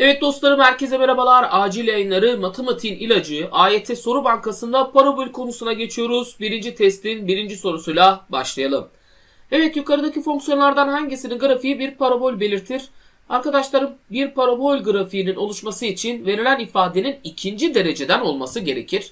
Evet dostlarım herkese merhabalar. Acil yayınları matematiğin ilacı AYT soru bankasında parabol konusuna geçiyoruz. Birinci testin birinci sorusuyla başlayalım. Evet yukarıdaki fonksiyonlardan hangisinin grafiği bir parabol belirtir? Arkadaşlarım bir parabol grafiğinin oluşması için verilen ifadenin ikinci dereceden olması gerekir.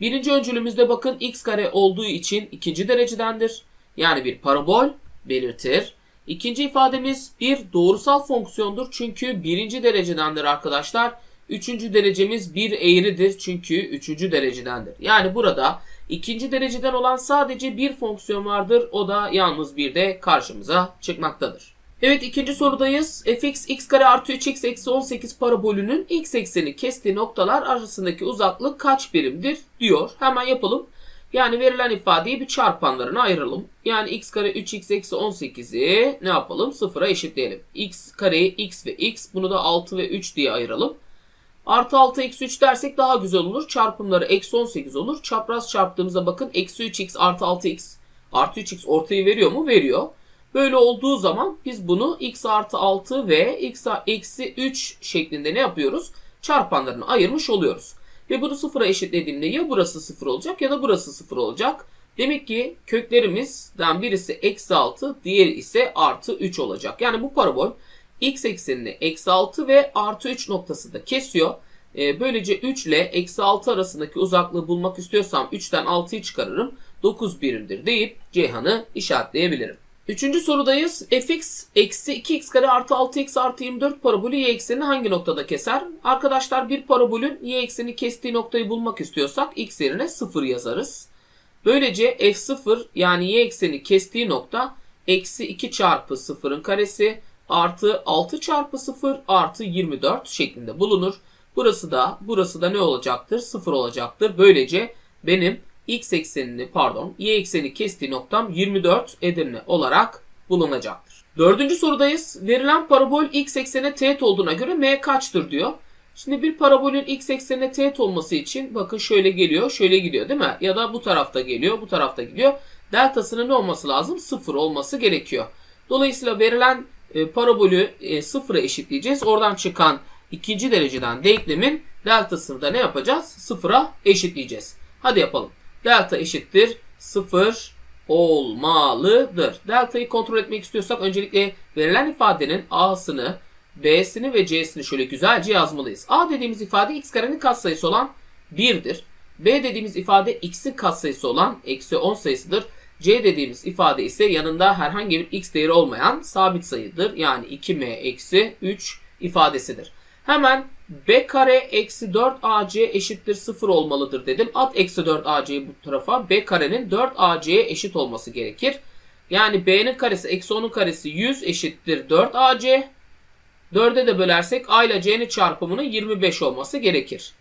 Birinci öncülümüzde bakın x kare olduğu için ikinci derecedendir. Yani bir parabol belirtir. İkinci ifademiz bir doğrusal fonksiyondur çünkü birinci derecedendir arkadaşlar. Üçüncü derecemiz bir eğridir çünkü üçüncü derecedendir. Yani burada ikinci dereceden olan sadece bir fonksiyon vardır. O da yalnız bir de karşımıza çıkmaktadır. Evet ikinci sorudayız. fx x kare artı 3x eksi 18 parabolünün x ekseni kestiği noktalar arasındaki uzaklık kaç birimdir diyor. Hemen yapalım. Yani verilen ifadeyi bir çarpanlarına ayıralım. Yani x kare 3x eksi 18'i ne yapalım? Sıfıra eşitleyelim. x kareyi x ve x bunu da 6 ve 3 diye ayıralım. Artı 6 eksi 3 dersek daha güzel olur. Çarpımları eksi 18 olur. Çapraz çarptığımızda bakın eksi 3x artı 6x artı 3x ortayı veriyor mu? Veriyor. Böyle olduğu zaman biz bunu x artı 6 ve x eksi 3 şeklinde ne yapıyoruz? Çarpanlarını ayırmış oluyoruz. Ve bunu sıfıra eşitlediğimde ya burası sıfır olacak ya da burası sıfır olacak. Demek ki köklerimizden birisi eksi 6 diğeri ise artı 3 olacak. Yani bu parabol x eksenini eksi 6 ve artı 3 noktasında kesiyor. Ee, böylece 3 ile eksi 6 arasındaki uzaklığı bulmak istiyorsam 3'ten 6'yı çıkarırım. 9 birimdir deyip Ceyhan'ı işaretleyebilirim. Üçüncü sorudayız. fx eksi 2x kare artı 6x artı 24 parabolü y eksenini hangi noktada keser? Arkadaşlar bir parabolün y ekseni kestiği noktayı bulmak istiyorsak x yerine 0 yazarız. Böylece f0 yani y ekseni kestiği nokta eksi 2 çarpı 0'ın karesi artı 6 çarpı 0 artı 24 şeklinde bulunur. Burası da burası da ne olacaktır? 0 olacaktır. Böylece benim x eksenini pardon y ekseni kestiği noktam 24 Edirne olarak bulunacaktır. Dördüncü sorudayız. Verilen parabol x eksene teğet olduğuna göre m kaçtır diyor. Şimdi bir parabolün x eksenine teğet olması için bakın şöyle geliyor, şöyle gidiyor değil mi? Ya da bu tarafta geliyor, bu tarafta gidiyor. Deltasının ne olması lazım? Sıfır olması gerekiyor. Dolayısıyla verilen e, parabolü e, sıfıra eşitleyeceğiz. Oradan çıkan ikinci dereceden denklemin deltasını da ne yapacağız? Sıfıra eşitleyeceğiz. Hadi yapalım. Delta eşittir 0 olmalıdır. Delta'yı kontrol etmek istiyorsak öncelikle verilen ifadenin A'sını, B'sini ve C'sini şöyle güzelce yazmalıyız. A dediğimiz ifade x karenin katsayısı olan 1'dir. B dediğimiz ifade x'in katsayısı olan eksi 10 sayısıdır. C dediğimiz ifade ise yanında herhangi bir x değeri olmayan sabit sayıdır. Yani 2m eksi 3 ifadesidir. Hemen b kare eksi 4 ac eşittir 0 olmalıdır dedim. At eksi 4 ac'yi bu tarafa. b karenin 4 ac'ye eşit olması gerekir. Yani b'nin karesi eksi 10'un karesi 100 eşittir 4 ac. 4'e de bölersek a ile c'nin çarpımının 25 olması gerekir.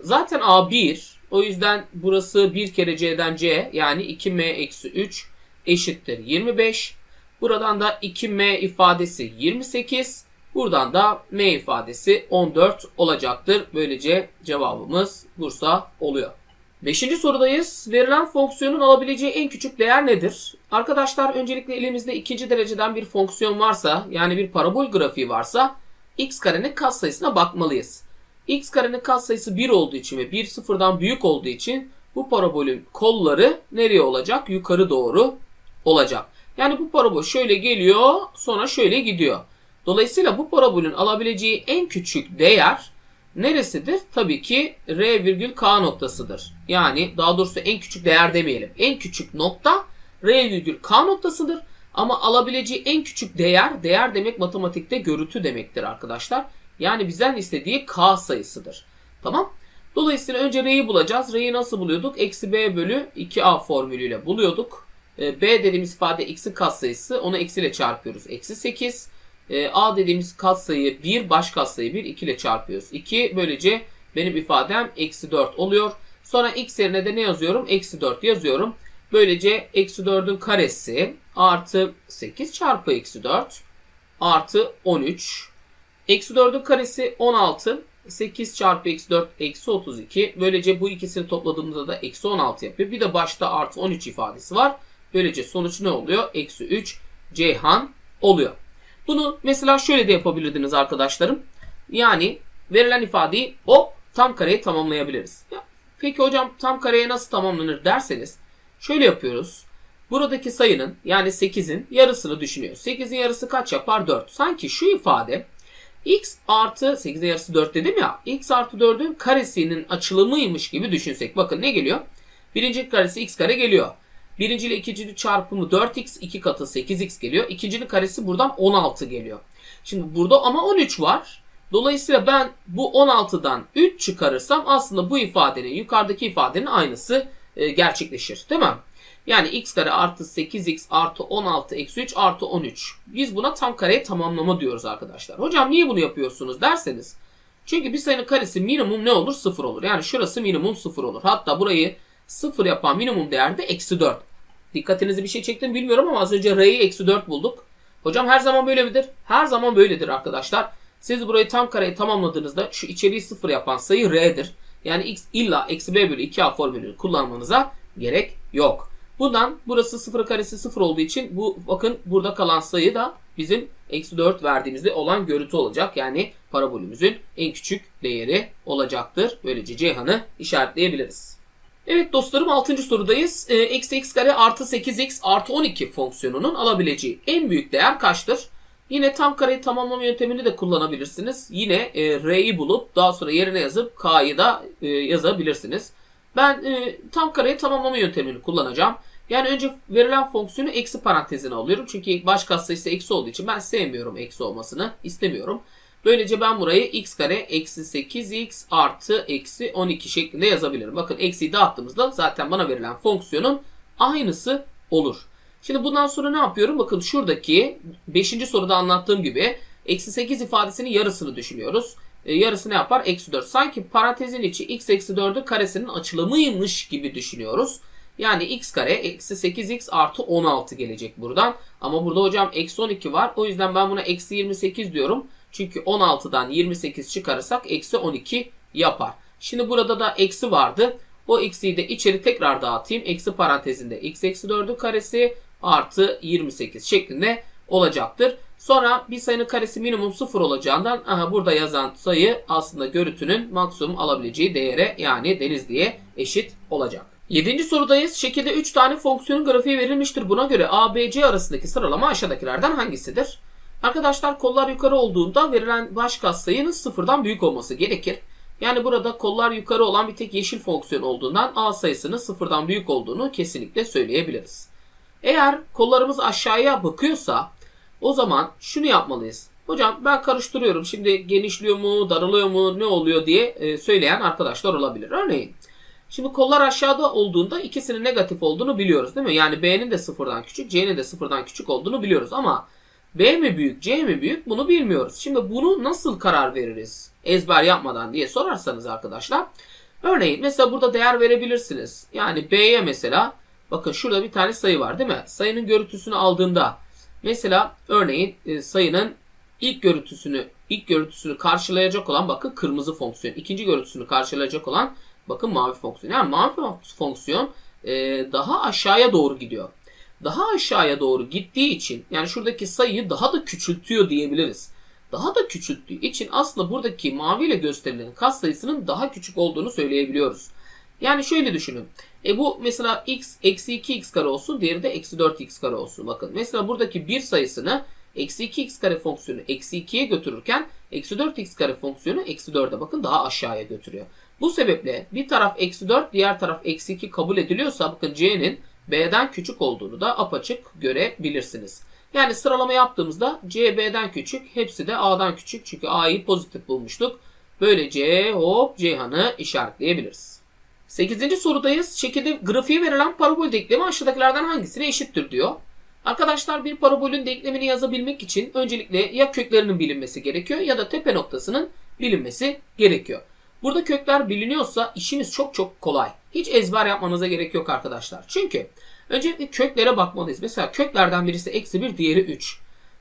Zaten a 1. O yüzden burası 1 kere c'den c yani 2m eksi 3 eşittir 25. Buradan da 2m ifadesi 28. Buradan da m ifadesi 14 olacaktır. Böylece cevabımız Bursa oluyor. Beşinci sorudayız. Verilen fonksiyonun alabileceği en küçük değer nedir? Arkadaşlar öncelikle elimizde ikinci dereceden bir fonksiyon varsa yani bir parabol grafiği varsa x karenin katsayısına bakmalıyız. x karenin katsayısı 1 olduğu için ve 1 sıfırdan büyük olduğu için bu parabolün kolları nereye olacak? Yukarı doğru olacak. Yani bu parabol şöyle geliyor sonra şöyle gidiyor. Dolayısıyla bu parabolün alabileceği en küçük değer neresidir? Tabii ki R virgül K noktasıdır. Yani daha doğrusu en küçük değer demeyelim. En küçük nokta R virgül K noktasıdır. Ama alabileceği en küçük değer, değer demek matematikte görüntü demektir arkadaşlar. Yani bizden istediği K sayısıdır. Tamam. Dolayısıyla önce R'yi bulacağız. R'yi nasıl buluyorduk? Eksi B bölü 2A formülüyle buluyorduk. B dediğimiz ifade x'in katsayısı. Onu eksiyle çarpıyoruz. Eksi 8. E, A dediğimiz katsayı 1, baş katsayı 1, 2 ile çarpıyoruz. 2 böylece benim ifadem eksi 4 oluyor. Sonra x yerine de ne yazıyorum? Eksi 4 yazıyorum. Böylece eksi 4'ün karesi artı 8 çarpı eksi 4 artı 13. Eksi 4'ün karesi 16. 8 çarpı eksi 4 eksi 32. Böylece bu ikisini topladığımızda da eksi 16 yapıyor. Bir de başta artı 13 ifadesi var. Böylece sonuç ne oluyor? Eksi 3 Ceyhan oluyor. Bunu mesela şöyle de yapabilirdiniz arkadaşlarım. Yani verilen ifadeyi hop tam kareye tamamlayabiliriz. Ya, peki hocam tam kareye nasıl tamamlanır derseniz şöyle yapıyoruz. Buradaki sayının yani 8'in yarısını düşünüyor. 8'in yarısı kaç yapar? 4. Sanki şu ifade x artı 8'in yarısı 4 dedim ya. x artı 4'ün karesinin açılımıymış gibi düşünsek. Bakın ne geliyor? Birinci karesi x kare geliyor. Birinci ile ikincinin çarpımı 4x, 2 katı 8x geliyor. İkincinin karesi buradan 16 geliyor. Şimdi burada ama 13 var. Dolayısıyla ben bu 16'dan 3 çıkarırsam aslında bu ifadenin yukarıdaki ifadenin aynısı e, gerçekleşir. Değil mi? Yani x kare artı 8x artı 16 eksi 3 artı 13. Biz buna tam kareye tamamlama diyoruz arkadaşlar. Hocam niye bunu yapıyorsunuz derseniz. Çünkü bir sayının karesi minimum ne olur? 0 olur. Yani şurası minimum 0 olur. Hatta burayı 0 yapan minimum değer de eksi 4. Dikkatinizi bir şey çektim bilmiyorum ama az önce r'yi eksi 4 bulduk. Hocam her zaman böyle midir? Her zaman böyledir arkadaşlar. Siz burayı tam kareyi tamamladığınızda şu içeriği 0 yapan sayı r'dir. Yani x illa eksi b bölü 2a formülünü kullanmanıza gerek yok. Bundan burası 0 karesi 0 olduğu için bu bakın burada kalan sayı da bizim eksi 4 verdiğimizde olan görüntü olacak. Yani parabolümüzün en küçük değeri olacaktır. Böylece Ceyhan'ı işaretleyebiliriz. Evet dostlarım 6. sorudayız. Ee, Eksi x kare artı 8x artı 12 fonksiyonunun alabileceği en büyük değer kaçtır? Yine tam kareyi tamamlama yöntemini de kullanabilirsiniz. Yine e, r'yi bulup daha sonra yerine yazıp k'yı da e, yazabilirsiniz. Ben e, tam kareyi tamamlama yöntemini kullanacağım. Yani önce verilen fonksiyonu eksi parantezine alıyorum. Çünkü baş katsayısı eksi olduğu için ben sevmiyorum eksi olmasını. istemiyorum. Böylece ben burayı x kare eksi 8x artı eksi 12 şeklinde yazabilirim. Bakın eksiyi dağıttığımızda zaten bana verilen fonksiyonun aynısı olur. Şimdi bundan sonra ne yapıyorum? Bakın şuradaki 5. soruda anlattığım gibi eksi 8 ifadesinin yarısını düşünüyoruz. E, yarısı ne yapar? Eksi 4. Sanki parantezin içi x eksi 4'ün karesinin açılımıymış gibi düşünüyoruz. Yani x kare eksi 8x artı 16 gelecek buradan. Ama burada hocam eksi 12 var. O yüzden ben buna eksi 28 diyorum. Çünkü 16'dan 28 çıkarırsak eksi 12 yapar. Şimdi burada da eksi vardı. O eksiyi de içeri tekrar dağıtayım. Eksi parantezinde x eksi 4'ün karesi artı 28 şeklinde olacaktır. Sonra bir sayının karesi minimum 0 olacağından aha burada yazan sayı aslında görüntünün maksimum alabileceği değere yani denizliğe eşit olacak. 7. sorudayız. Şekilde 3 tane fonksiyonun grafiği verilmiştir. Buna göre A, B, C arasındaki sıralama aşağıdakilerden hangisidir? Arkadaşlar kollar yukarı olduğunda verilen baş katsayının sıfırdan büyük olması gerekir. Yani burada kollar yukarı olan bir tek yeşil fonksiyon olduğundan A sayısının sıfırdan büyük olduğunu kesinlikle söyleyebiliriz. Eğer kollarımız aşağıya bakıyorsa o zaman şunu yapmalıyız. Hocam ben karıştırıyorum şimdi genişliyor mu daralıyor mu ne oluyor diye e, söyleyen arkadaşlar olabilir. Örneğin şimdi kollar aşağıda olduğunda ikisinin negatif olduğunu biliyoruz değil mi? Yani B'nin de sıfırdan küçük C'nin de sıfırdan küçük olduğunu biliyoruz ama B mi büyük C mi büyük bunu bilmiyoruz. Şimdi bunu nasıl karar veririz ezber yapmadan diye sorarsanız arkadaşlar. Örneğin mesela burada değer verebilirsiniz. Yani B'ye mesela bakın şurada bir tane sayı var değil mi? Sayının görüntüsünü aldığında mesela örneğin e, sayının ilk görüntüsünü ilk görüntüsünü karşılayacak olan bakın kırmızı fonksiyon. ikinci görüntüsünü karşılayacak olan bakın mavi fonksiyon. Yani mavi fonksiyon e, daha aşağıya doğru gidiyor daha aşağıya doğru gittiği için yani şuradaki sayıyı daha da küçültüyor diyebiliriz. Daha da küçülttüğü için aslında buradaki maviyle gösterilen kat sayısının daha küçük olduğunu söyleyebiliyoruz. Yani şöyle düşünün. E bu mesela x eksi 2x kare olsun diğeri de eksi 4x kare olsun. Bakın mesela buradaki bir sayısını eksi 2x kare fonksiyonu eksi 2'ye götürürken eksi 4x kare fonksiyonu eksi 4'e bakın daha aşağıya götürüyor. Bu sebeple bir taraf eksi 4 diğer taraf eksi 2 kabul ediliyorsa bakın c'nin B'den küçük olduğunu da apaçık görebilirsiniz. Yani sıralama yaptığımızda C B'den küçük, hepsi de A'dan küçük. Çünkü A'yı pozitif bulmuştuk. Böylece hop Ceyhan'ı işaretleyebiliriz. 8. sorudayız. Şekilde grafiği verilen parabol denklemi aşağıdakilerden hangisine eşittir diyor. Arkadaşlar bir parabolün denklemini yazabilmek için öncelikle ya köklerinin bilinmesi gerekiyor ya da tepe noktasının bilinmesi gerekiyor. Burada kökler biliniyorsa işimiz çok çok kolay. Hiç ezber yapmanıza gerek yok arkadaşlar. Çünkü öncelikle köklere bakmalıyız. Mesela köklerden birisi eksi 1, diğeri 3.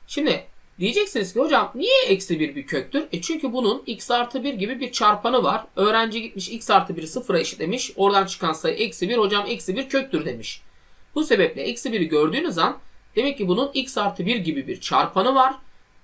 Şimdi diyeceksiniz ki hocam niye eksi 1 bir köktür? E çünkü bunun x artı 1 gibi bir çarpanı var. Öğrenci gitmiş x artı 1'i sıfıra eşitlemiş. Oradan çıkan sayı eksi 1. Hocam eksi 1 köktür demiş. Bu sebeple eksi 1'i gördüğünüz an demek ki bunun x artı 1 gibi bir çarpanı var.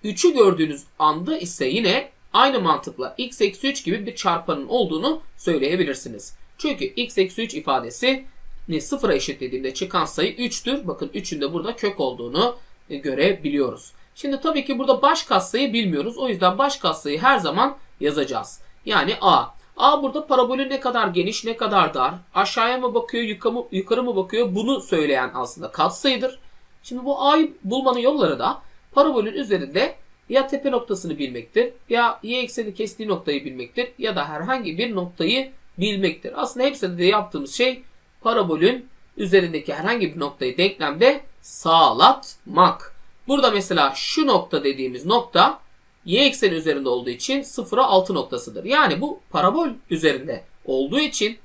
3'ü gördüğünüz anda ise yine aynı mantıkla x eksi 3 gibi bir çarpanın olduğunu söyleyebilirsiniz. Çünkü x eksi 3 ifadesi ne sıfıra eşitlediğimde çıkan sayı 3'tür. Bakın 3'ün de burada kök olduğunu e, görebiliyoruz. Şimdi tabii ki burada baş katsayı bilmiyoruz. O yüzden baş katsayı her zaman yazacağız. Yani a. A burada parabolü ne kadar geniş ne kadar dar, aşağıya mı bakıyor yukarı yukarı mı bakıyor bunu söyleyen aslında katsayıdır. Şimdi bu a'yı bulmanın yolları da parabolün üzerinde ya tepe noktasını bilmektir ya y ekseni kestiği noktayı bilmektir ya da herhangi bir noktayı bilmektir. Aslında hepsinde de yaptığımız şey parabolün üzerindeki herhangi bir noktayı denklemde sağlatmak. Burada mesela şu nokta dediğimiz nokta y ekseni üzerinde olduğu için 0'a 6 noktasıdır. Yani bu parabol üzerinde olduğu için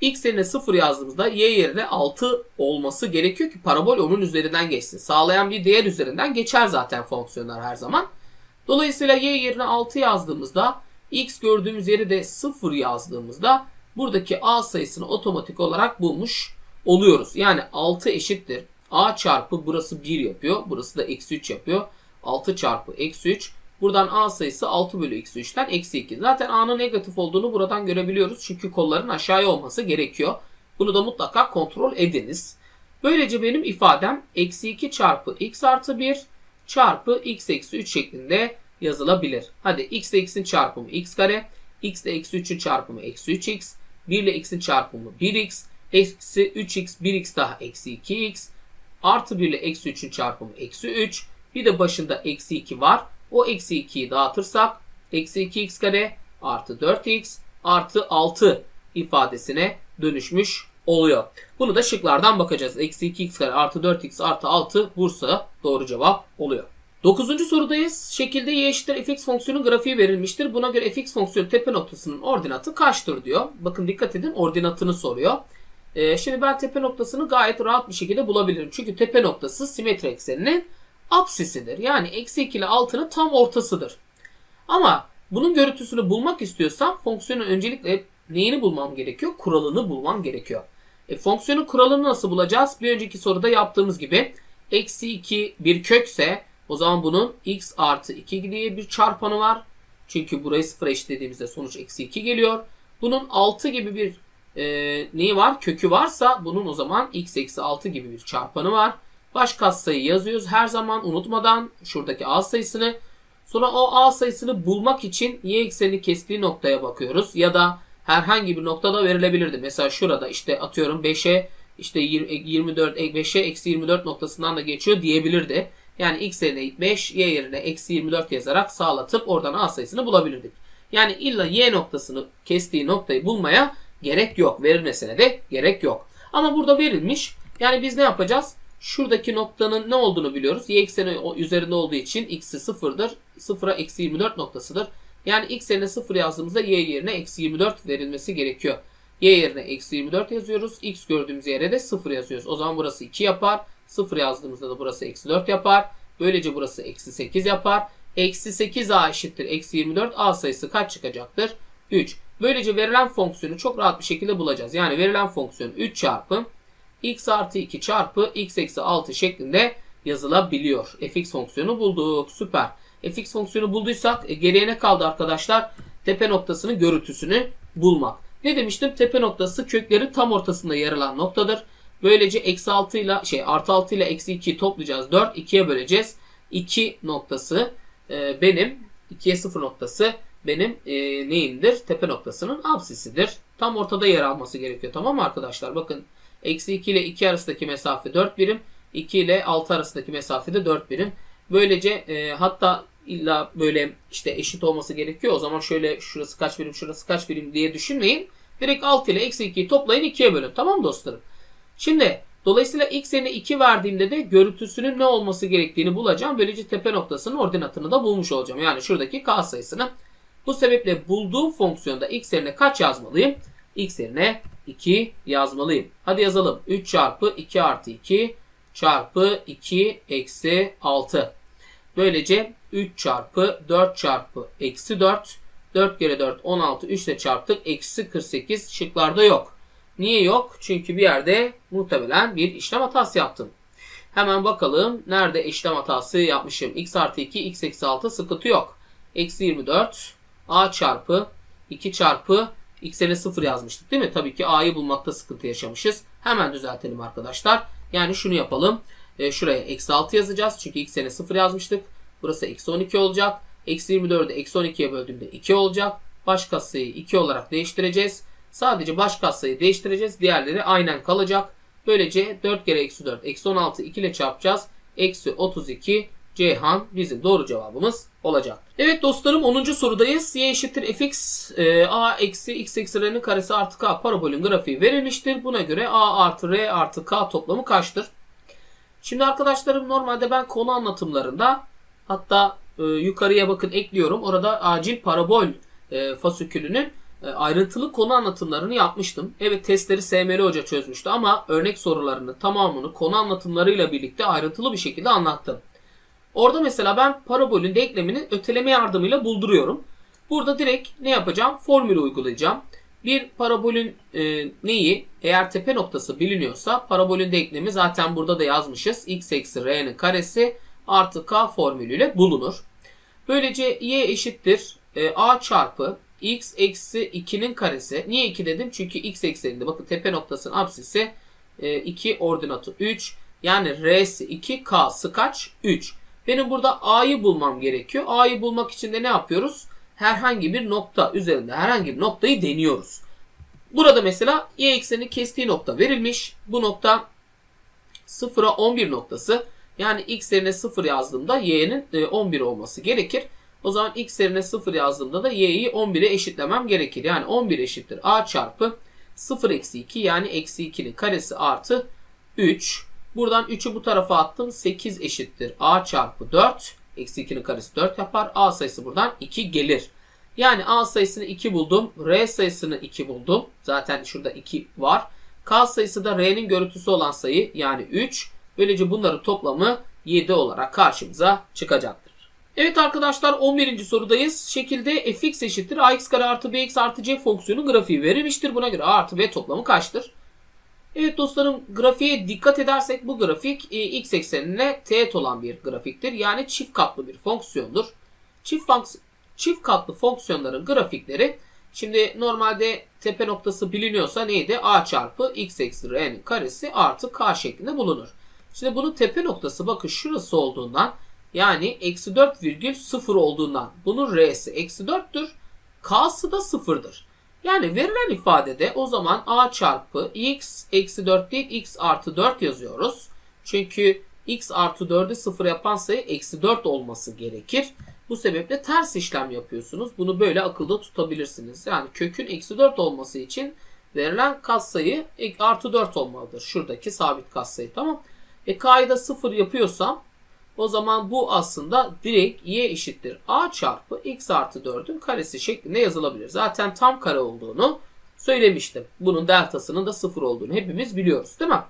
x yerine 0 yazdığımızda y yerine 6 olması gerekiyor ki parabol onun üzerinden geçsin. Sağlayan bir değer üzerinden geçer zaten fonksiyonlar her zaman. Dolayısıyla y yerine 6 yazdığımızda x gördüğümüz yeri de 0 yazdığımızda buradaki a sayısını otomatik olarak bulmuş oluyoruz. Yani 6 eşittir. a çarpı burası 1 yapıyor. Burası da eksi 3 yapıyor. 6 çarpı eksi 3. Buradan a sayısı 6 bölü eksi 3'ten eksi 2. Zaten a'nın negatif olduğunu buradan görebiliyoruz. Çünkü kolların aşağıya olması gerekiyor. Bunu da mutlaka kontrol ediniz. Böylece benim ifadem eksi 2 çarpı x artı 1 çarpı x eksi 3 şeklinde yazılabilir. Hadi x ile x'in çarpımı x kare, x ile eksi 3'ün çarpımı eksi 3x, 1 ile x'in çarpımı 1x, eksi 3x, 1x daha eksi 2x, artı 1 ile eksi 3'ün çarpımı eksi 3, bir de başında eksi 2 var. O eksi 2'yi dağıtırsak eksi 2x kare artı 4x artı 6 ifadesine dönüşmüş oluyor. Bunu da şıklardan bakacağız. Eksi 2x kare artı 4x artı 6 Bursa doğru cevap oluyor. Dokuzuncu sorudayız. Şekilde y eşittir fx fonksiyonun grafiği verilmiştir. Buna göre fx fonksiyonu tepe noktasının ordinatı kaçtır diyor. Bakın dikkat edin ordinatını soruyor. Ee, şimdi ben tepe noktasını gayet rahat bir şekilde bulabilirim. Çünkü tepe noktası simetri ekseninin apsisidir. Yani eksi 2 ile 6'nın tam ortasıdır. Ama bunun görüntüsünü bulmak istiyorsam fonksiyonun öncelikle neyini bulmam gerekiyor? Kuralını bulmam gerekiyor. E, fonksiyonun kuralını nasıl bulacağız? Bir önceki soruda yaptığımız gibi eksi 2 bir kökse o zaman bunun x artı 2 diye bir çarpanı var. Çünkü burayı sıfıra eşitlediğimizde sonuç eksi 2 geliyor. Bunun 6 gibi bir e, neyi var? Kökü varsa bunun o zaman x eksi 6 gibi bir çarpanı var. Baş katsayı yazıyoruz her zaman unutmadan şuradaki a sayısını. Sonra o a sayısını bulmak için y eksenini kestiği noktaya bakıyoruz. Ya da herhangi bir noktada verilebilirdi. Mesela şurada işte atıyorum 5'e işte 24 5'e eksi 24 noktasından da geçiyor diyebilirdi. Yani x yerine 5, y yerine eksi 24 yazarak sağlatıp oradan a sayısını bulabilirdik. Yani illa y noktasını kestiği noktayı bulmaya gerek yok. Verilmesine de gerek yok. Ama burada verilmiş. Yani biz ne yapacağız? Şuradaki noktanın ne olduğunu biliyoruz. Y ekseni üzerinde olduğu için x'i sıfırdır. Sıfıra eksi 24 noktasıdır. Yani x yerine 0 yazdığımızda y yerine eksi 24 verilmesi gerekiyor. Y yerine eksi 24 yazıyoruz. X gördüğümüz yere de 0 yazıyoruz. O zaman burası 2 yapar. 0 yazdığımızda da burası eksi 4 yapar. Böylece burası eksi 8 yapar. Eksi 8a eşittir. Eksi 24 a sayısı kaç çıkacaktır? 3. Böylece verilen fonksiyonu çok rahat bir şekilde bulacağız. Yani verilen fonksiyon 3 çarpı x artı 2 çarpı x eksi 6 şeklinde yazılabiliyor. fx fonksiyonu bulduk. Süper. fx fonksiyonu bulduysak e, geriye ne kaldı arkadaşlar? Tepe noktasının görüntüsünü bulmak. Ne demiştim? Tepe noktası köklerin tam ortasında yer alan noktadır. Böylece eksi 6 ile şey artı 6 ile eksi 2'yi toplayacağız. 4 2'ye böleceğiz. 2 noktası e, benim 2'ye 0 noktası benim e, neyimdir? Tepe noktasının absisidir. Tam ortada yer alması gerekiyor. Tamam mı arkadaşlar? Bakın eksi 2 ile 2 arasındaki mesafe 4 birim. 2 ile 6 arasındaki mesafe de 4 birim. Böylece e, hatta illa böyle işte eşit olması gerekiyor. O zaman şöyle şurası kaç birim şurası kaç birim diye düşünmeyin. Direkt 6 ile eksi 2'yi toplayın 2'ye bölün. Tamam dostlarım? Şimdi dolayısıyla x yerine 2 verdiğimde de görüntüsünün ne olması gerektiğini bulacağım. Böylece tepe noktasının ordinatını da bulmuş olacağım. Yani şuradaki k sayısını. Bu sebeple bulduğum fonksiyonda x yerine kaç yazmalıyım? x yerine 2 yazmalıyım. Hadi yazalım. 3 çarpı 2 artı 2 çarpı 2 eksi 6. Böylece 3 çarpı 4 çarpı eksi 4. 4 kere 4 16 3 ile çarptık. Eksi 48 şıklarda yok. Niye yok? Çünkü bir yerde muhtemelen bir işlem hatası yaptım. Hemen bakalım nerede işlem hatası yapmışım. x artı 2 x eksi 6 sıkıntı yok. Eksi 24 a çarpı 2 çarpı x'e 0 yazmıştık değil mi? Tabii ki a'yı bulmakta sıkıntı yaşamışız. Hemen düzeltelim arkadaşlar. Yani şunu yapalım. E, şuraya eksi 6 yazacağız. Çünkü x'e 0 yazmıştık. Burası eksi 12 olacak. Eksi 24'ü eksi 12'ye böldüğümde 2 olacak. Baş katsayıyı 2 olarak değiştireceğiz. Sadece baş katsayıyı değiştireceğiz. Diğerleri aynen kalacak. Böylece 4 kere eksi 4 eksi 16 2 ile çarpacağız. Eksi 32 Ceyhan bizim doğru cevabımız olacak. Evet dostlarım 10. sorudayız. Y eşittir fx e, a eksi x eksi r'nin karesi artı k parabolün grafiği verilmiştir. Buna göre a artı r artı k toplamı kaçtır? Şimdi arkadaşlarım normalde ben konu anlatımlarında hatta e, yukarıya bakın ekliyorum. Orada acil parabol e, fasükülünün ayrıntılı konu anlatımlarını yapmıştım. Evet testleri SML Hoca çözmüştü ama örnek sorularını tamamını konu anlatımlarıyla birlikte ayrıntılı bir şekilde anlattım. Orada mesela ben parabolün denklemini öteleme yardımıyla bulduruyorum. Burada direkt ne yapacağım? Formülü uygulayacağım. Bir parabolün e, neyi? Eğer tepe noktası biliniyorsa parabolün denklemi zaten burada da yazmışız. x eksi r'nin karesi artı k formülüyle bulunur. Böylece y eşittir e, a çarpı x eksi 2'nin karesi. Niye 2 dedim? Çünkü x ekseninde bakın tepe noktasının apsisi e, 2 ordinatı 3. Yani r'si 2 k'sı kaç? 3. Benim burada a'yı bulmam gerekiyor. A'yı bulmak için de ne yapıyoruz? Herhangi bir nokta üzerinde herhangi bir noktayı deniyoruz. Burada mesela y ekseni kestiği nokta verilmiş. Bu nokta 0'a 11 noktası. Yani x yerine 0 yazdığımda y'nin 11 olması gerekir. O zaman x yerine 0 yazdığımda da y'yi 11'e eşitlemem gerekir. Yani 11 eşittir a çarpı 0 eksi 2 yani eksi 2'nin karesi artı 3. Buradan 3'ü bu tarafa attım. 8 eşittir a çarpı 4. Eksi 2'nin karesi 4 yapar. A sayısı buradan 2 gelir. Yani A sayısını 2 buldum. R sayısını 2 buldum. Zaten şurada 2 var. K sayısı da R'nin görüntüsü olan sayı yani 3. Böylece bunların toplamı 7 olarak karşımıza çıkacaktır. Evet arkadaşlar 11. sorudayız. Şekilde fx eşittir ax kare artı bx artı c fonksiyonu grafiği verilmiştir. Buna göre a artı b toplamı kaçtır? Evet dostlarım grafiğe dikkat edersek bu grafik e, x eksenine teğet olan bir grafiktir. Yani çift katlı bir fonksiyondur. Çift, fonks çift katlı fonksiyonların grafikleri şimdi normalde tepe noktası biliniyorsa neydi? a çarpı x eksi r'nin karesi artı k şeklinde bulunur. Şimdi bunun tepe noktası bakın şurası olduğundan yani eksi 4,0 olduğundan bunun r'si eksi 4'tür. K'sı da 0'dır. Yani verilen ifadede o zaman a çarpı x eksi 4 değil x artı 4 yazıyoruz. Çünkü x artı 4'ü 0 yapan sayı eksi 4 olması gerekir. Bu sebeple ters işlem yapıyorsunuz. Bunu böyle akılda tutabilirsiniz. Yani kökün eksi 4 olması için verilen katsayı artı 4 olmalıdır. Şuradaki sabit katsayı tamam. E k'yı da 0 yapıyorsam o zaman bu aslında direkt y eşittir a çarpı x artı 4'ün karesi şeklinde yazılabilir. Zaten tam kare olduğunu söylemiştim. Bunun deltasının da 0 olduğunu hepimiz biliyoruz değil mi?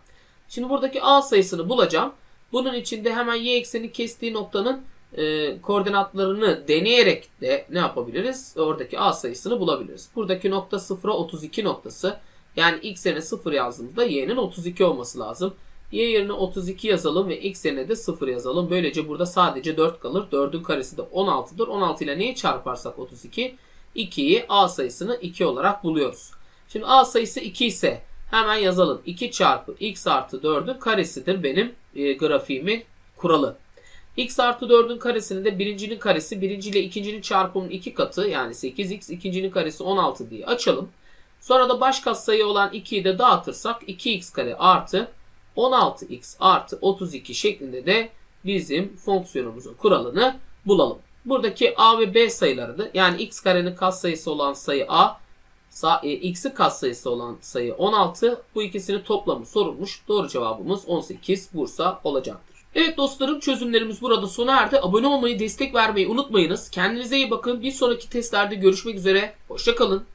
Şimdi buradaki a sayısını bulacağım. Bunun içinde hemen y ekseni kestiği noktanın e, koordinatlarını deneyerek de ne yapabiliriz? Oradaki a sayısını bulabiliriz. Buradaki nokta 0'a 32 noktası. Yani x yerine 0 yazdığımızda y'nin 32 olması lazım. Y yerine 32 yazalım ve x yerine de 0 yazalım. Böylece burada sadece 4 kalır. 4'ün karesi de 16'dır. 16 ile neyi çarparsak 32? 2'yi a sayısını 2 olarak buluyoruz. Şimdi a sayısı 2 ise hemen yazalım. 2 çarpı x artı 4'ün karesidir benim e, grafiğimin kuralı. x artı 4'ün karesini de birincinin karesi birinci ile ikincinin çarpımının 2 katı yani 8x ikincinin karesi 16 diye açalım. Sonra da baş katsayı olan 2'yi de dağıtırsak 2x kare artı 16x artı 32 şeklinde de bizim fonksiyonumuzun kuralını bulalım. Buradaki a ve b sayıları da yani x karenin katsayısı olan sayı a, e, x'i katsayısı olan sayı 16. Bu ikisini toplamı sorulmuş. Doğru cevabımız 18 Bursa olacaktır. Evet dostlarım çözümlerimiz burada sona erdi. Abone olmayı, destek vermeyi unutmayınız. Kendinize iyi bakın. Bir sonraki testlerde görüşmek üzere. Hoşçakalın.